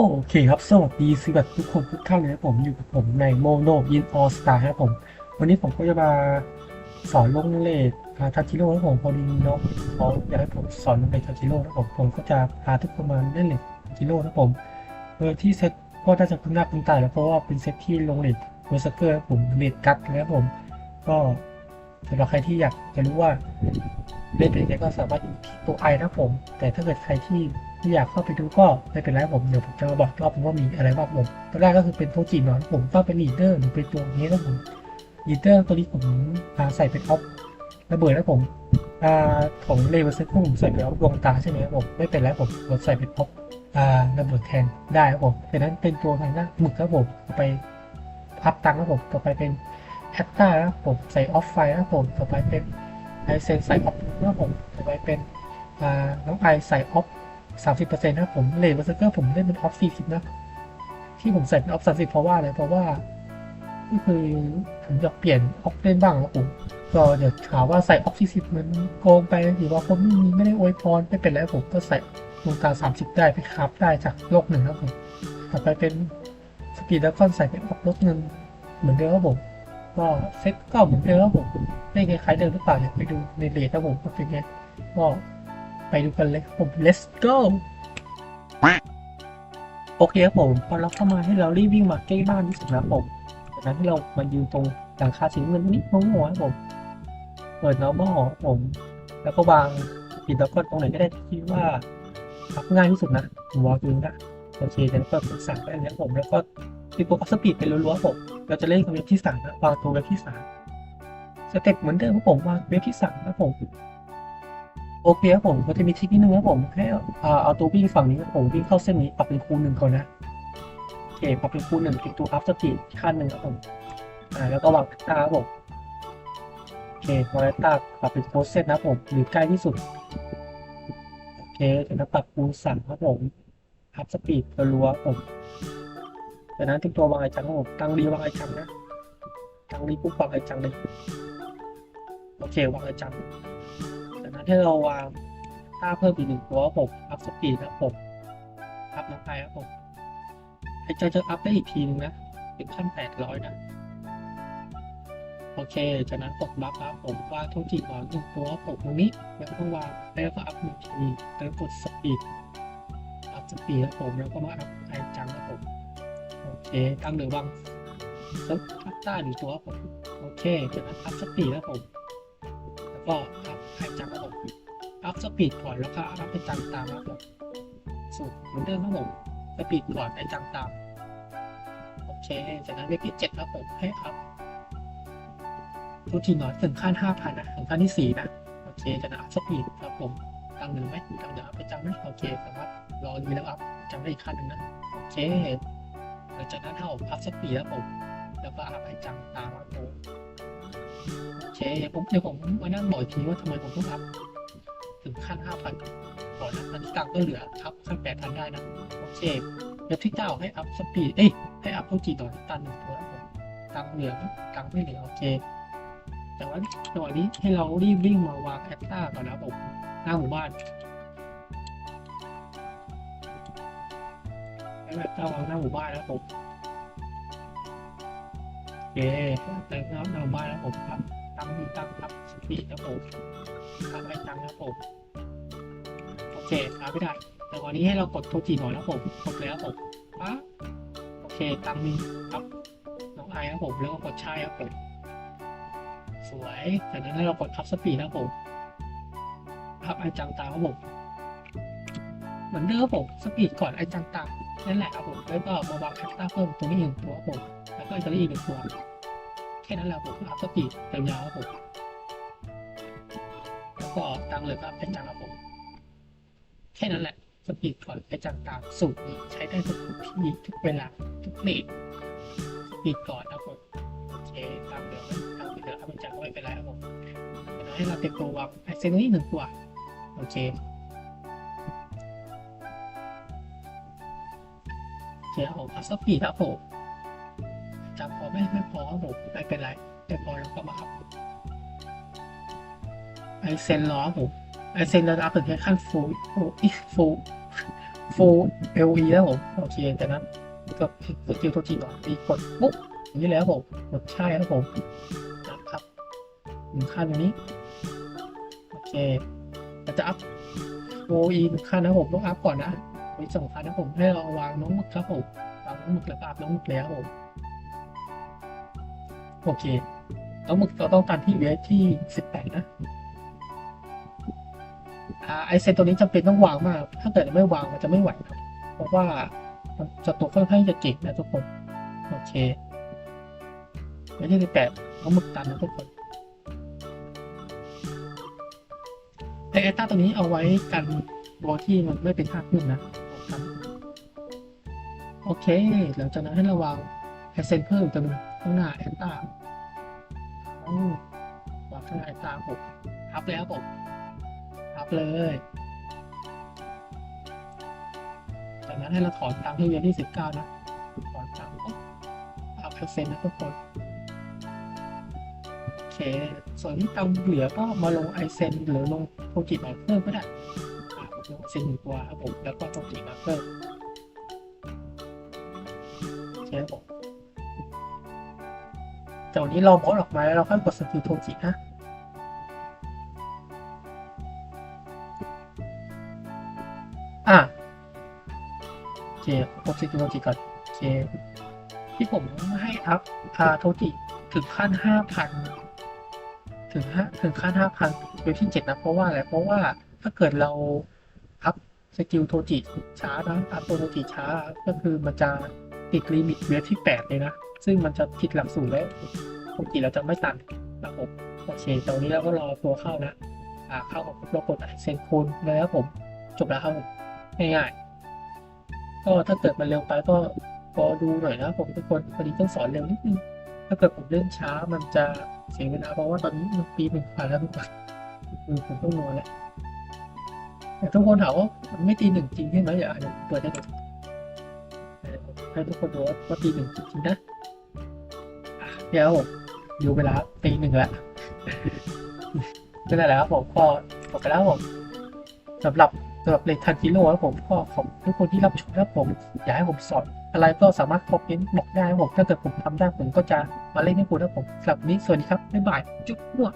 โอเคครับ สวัสดีสวัสดีทุกคนทุกท่านเลยนะผมอยู่กับผมในโมโนอินออสตาครับผม วันนี้ผมก็จะมาสอนลงเลดทัชิโร่นะผมพอดีน้องเขาอยากให้ผมสอนลงเลดทัชิโร่นะผมผมก็จะพาทุกคนมาเล่นเลดทัชิโร่นะผมโดยที่เซ็ตก็น่าจะคุ้นหน้าคุ้นตาแล้วเพราะว่าเป็นเซ็ตที่ลงเลดเวอร์สเกอร์นะผมเลดกัดนะครับผม ก็สำหรับใครที่อยากจะรู้ว่าเล่นเป็นยังไงก็สามารถอยู่ที่ตัวไอนะผม แต่ถ้าเกิดใครที่ ไม่อยากเข้าไปดูก็ไม่เป็นไรผมเดี๋ยวผมจะมาบอกรอบว่ามีอะไรบ้างผมตัวแรกก็คือเป็นโทจินอนผมก็เป็นลีดเดอร์หรือเป็นตัวนี้นะผมลีดเดอร์ตัวนี้ผมใส่เป็นออฟระเบิดนะผมอ่าของเลเวอร์เซ็ตผมใส่เป็นออฟดวงตาใช่ไหมครับผมไม่เป็นไรผมผมใส่เป็นออฟระเบิดแทนได้ครับผมดังนั้นเป็นตัวทางหน้าหมึกครับผมเอไปพับตังค์ครับผมต่อไปเป็นแอตตานะครับผมใส่ออฟไฟนะครับผมต่อไปเป็นไอเซนใส่ออฟนะครับผมต่อไปเป็นน้องไอใส่ออฟ สามสิบเปอร์เซ็นต์นะครับผมเลนเบอร์เซอร์เกอร์ผมเล่นเป็นออฟสี่สิบนะ ที่ผมใส่เป็นออฟสามสิบเพราะว่าอะไรเพราะว่าก็คือผมอยากเปลี่ยนออฟเล่นบ้างครับผมก็เดี๋ยวถามว่าใส่ออฟสี่สิบมันโกงไปหรือว่าคนไม่มีไม่ได้อวยพรไม่เป็นไรผมก็ใส่ดวงตาสามสิบได้ไปคราฟได้จากโลกหนึ่งครับผมต่อไปเป็นสปีดแล้วก็ใส่เป็นออฟลกหนึ่งเหมือนเดิมครับผมก็เซ็ตก็เหมือนเดิมครับผมไม่คล้ายเดิมหรือเปล่าอยากไปดูในเลทนะผมว่าเป็นไงก็ ไปดูกันเลยครับผม let's go โอเคครับผมพอเราเข้ามาให้เรารีบวิ่งมาใกล้บ้านที่สุดแล้วผมจากนั้นให้เรามายืนตรงหลังคาสีเงินนิดน้องหัวครับผมเปิด normal ครับผม แล้วก็วางปิดแล้วก็ตรงไหนก็ได้ที่คิดว่าทับง่ายที่สุดนะผมวางอยู่นะโอเคแล้วก็ปรึกษาไปอันนี้ผมแล้วก็ติดโปรสปีดไปรัวๆผมเราจะเล่นกับเว็บที่สามนะวางตัวเว็บที่สามสเต็ปเหมือนเดิมครับผมวางเว็บที่สามครับผม โอเคครับผมก็จะมีทริคนิดนึงครับผมแค่อ่าเอาตัววิ่งฝั่งนี้ครับผมวิ่งเข้าเส้นนี้ปรับเป็นคูณหนึ่งก่อนนะโอเคปรับเป็นคูณหนึ่งเป็นตัวอัพสปีดขั้นหนึ่งครับผมอ่าแล้วก็วางตาครับผมโอเควางตาปรับเป็นโพสเซตนะครับผมหรือใกล้ที่สุดโอเคจากนั้นปรับคูณสามครับผมอัพสปีดรัวๆครับผมจากนั้นทิ้งตัววางไอจังครับผมตั้งรีวางไอจังนะตั้งรีปุ๊บวางไอจังเลยโอเควางไอจัง จากนั้นให้เราวางค่าเพิ่มอีกหนึ่งตัวครับผมอัพสปีดนะครับผมอัพน้ำไปครับผมไอจังจะอัพได้อีกทีนึงนะเป็นขั้นแปดร้อยนะโอเค จากนั้นกดบัฟครับผมวางทุกทีก่อนหนึ่งตัวผมตรงนี้แล้วก็วางแล้วก็อัพหนึ่งทีแล้วกดสปีดอัพสปีดครับผมแล้วก็มาอัพไอจังครับผมโอเคตั้งเหนือวังซับพับใต้หนึ่งตัวผมโอเคจากนั้นอัพสปีดแล้วผมแล้วก็ อัพไฮจังครับผมอัพสปีดก่อนแล้วก็อัพไฮจังตามรับผมสูตรเหมือนเดิมครับผมสปีดก่อนไฮจังตามโอเคจากนั้นเลขที่เจ็ดครับผมให้อัพตัวทีน่อยถึงขั้นห้าพันนะถึงขั้นที่สี่นะโอเคจากนั้นอัพสปีดครับผมตั้งเหนือไหมตั้งเหนืออัพไฮจังไหมโอเคสามารถรอรีแล้วอัพจำได้อีกขั้นหนึ่งนะโอเคหลังจากนั้นถ้าผมพับสปีดแล้วผม แล้วก็อัพไอจังตามมาผม โอเคผมเดี๋ยวผมมานั่งบอกอีกทีว่าทำไมผมต้องอัพถึงขั้นห้าพันก่อนนะอันที่ตังก็เหลือครับขั้นแปดพันได้นะโอเคเดี๋ยวที่เก้าให้อัพสปีดเอ้ยให้อัพโปรจีต่อตันหนึ่งตัวครับผมตังเหลือตังไม่เหลือโอเคแต่ว่าจังหวะนี้ให้เรารีบวิ่งมาวางแอตตาก่อนนะผมหน้าหมู่บ้านให้แบบตั้งวางหน้าหมู่บ้านแล้วผม เคแต่งน้าหน้าหมู่บ้านแล้วผมครับตั้งที่ตั้งครับสปีดแล้วผมครับไอ้ตังแล้วผมโอเคครับไม่ได้แต่วันนี้ให้เรากดโทรจีหน่อยแล้วผมกดแล้วผมปั๊บโอเคตั้งมีครับน้องไอครับผมแล้วก็กดใช่ครับผมสวยจากนั้นให้เรากดทับสปีดนะครับผมทับไอจังตาครับผมเหมือนเดิมครับผมสปีดก่อนไอจังตานั่นแหละครับผมแล้วก็มาวางแคปต้าเพิ่มตรงนี้หนึ่งตัวครับผมแล้วก็อิตาลีอีกหนึ่งตัว ค่นั้นแหละผมอัพสปีดตามยาวครับผมแล้วก็ตังเลยครับเป็นจังครับผมแค่นั้นแหละสปีดก่อนไปจังตามสูตรนี้ใช้ได้ทุกที่ทุกเวลาทุกเลทสปีดก่อนนะครับผมโอเคตามเดิมตามที่เดิมครับเป็นจังไม่เป็นไรครับผมให้เราเต็มตัววางไอเซนนี่หนึ่งตัวโอเคเดี๋ยวผมอัพสปีดครับผม ไม่ไม่พอครับผมไม่เป็นไรแต่พอแล้วก็มาอัพไอเซนล้อผมไอเซนเราอัพถึงแค่ขั้นฟูโอ้อีฟูฟ full LE แล้วผมโอเคจากนั้นก็กดคิวโทจิก่อนตีกดปุ๊บอย่างนี้แล้วผมกดใช่ครับผมนะครับหนึ่งขั้นตรงนี้โอเคเราจะอัพ OE หนึ่งขั้นนะผมต้องอัพก่อนนะมีสำคัญนนะผมให้เราวางน้องหมึกครับผมวางน้องหมึกแล้วก็อัพน้องหมึกแล้วผม โอเคน้องหมึกเราต้องการที่เวทที่สิบแปดนะอาไอเซนตัวนี้จำเป็นต้องวางมาก ถ้าเกิดไม่วางมันจะไม่ไหวครับ เพราะว่ามันจะตัวค่อนข้างจะเก่งนะทุกคน โอเคไม่ใช่แปดเอาหมึกตันนะทุกคนไอเอต้าตัวนี้เอาไว้กันตัวที่มันไม่เป็นท่าขึ้นนะ โอเคหลังจากนั้นให้ระวังไอเซนเพิ่มตัวนึง ข้างหน้าแอตตาอืมวางข้างหน้าแอตตาผมทับแล้วผมอัพเลย จากนั้นให้เราถอนตามที่เวียนที่สิบเก้านะ ถอนตามปุ๊บอัพเปอร์เซ็นต์นะทุกคนโอเค ส่วนที่ตังเหลือก็มาลงไอเซนหรือลงโทจิมาเพิ่มก็ได้ลงเซนหนึ่งตัวครับผม แล้วก็โทจิมาเพิ่มโอเคครับผม จากวันนี้เราบอสออกมาแล้วเราค่อยกดสกิลโทจินะอะโอเคครบสิโทจิก่อนโอเคที่ผมให้อัพอาโทจิถึงขั้นห้าพันถึงห้าถึงขั้นห้าพันโดยที่เจ็ดนะ เพราะว่าอะไรเพราะว่าถ้าเกิดเราอัพสกิลโทจิช้านะอัพโทจิช้าก็คือมันจะติดลิมิตเวฟที่แปดเลยนะ ซึ่งมันจะผิดหลักสูตรแล้วโทจิเราจะไม่ตันนะครับผมโอเคตอนนี้เราก็รอตัวเข้านะอ่าเข้าเรากดเซนโคนเลยครับผมจบแล้วครับผมง่ายๆก็ถ้าเกิดมันเร็วไปก็พอดูหน่อยนะผมทุกคนพอดีต้องสอนเร็วนิดนึงถ้าเกิดผมเล่นช้ามันจะเสียเวลาเพราะว่าตอนนี้มันปีหนึ่งผ่านแล้วทุกคนผมต้องนอนแล้วแต่ทุกคนถามว่ามันไม่ตีหนึ่งจริงใช่ไหมอย่าเดี๋ยวเปิดให้ดูให้ทุกคนดูว่าตีหนึ่งจริงนะ เดี๋ยวผมดูเวลาตีหนึ่งแล้วนั่นแล้วผมก็จบไปแล้วผมสำหรับสำหรับเลทันกิโลครับผมก็ขอบทุกคนที่รับชมครับผม อยากให้ผมสอนอะไรก็สามารถคอมเมนต์บอกได้ครับผมถ้าเกิดผมทำได้ผมก็จะมาเล่นให้คุณครับผมสำหรับนนี้สวัสดีครับบ๊ายบายจุ๊บมั่ว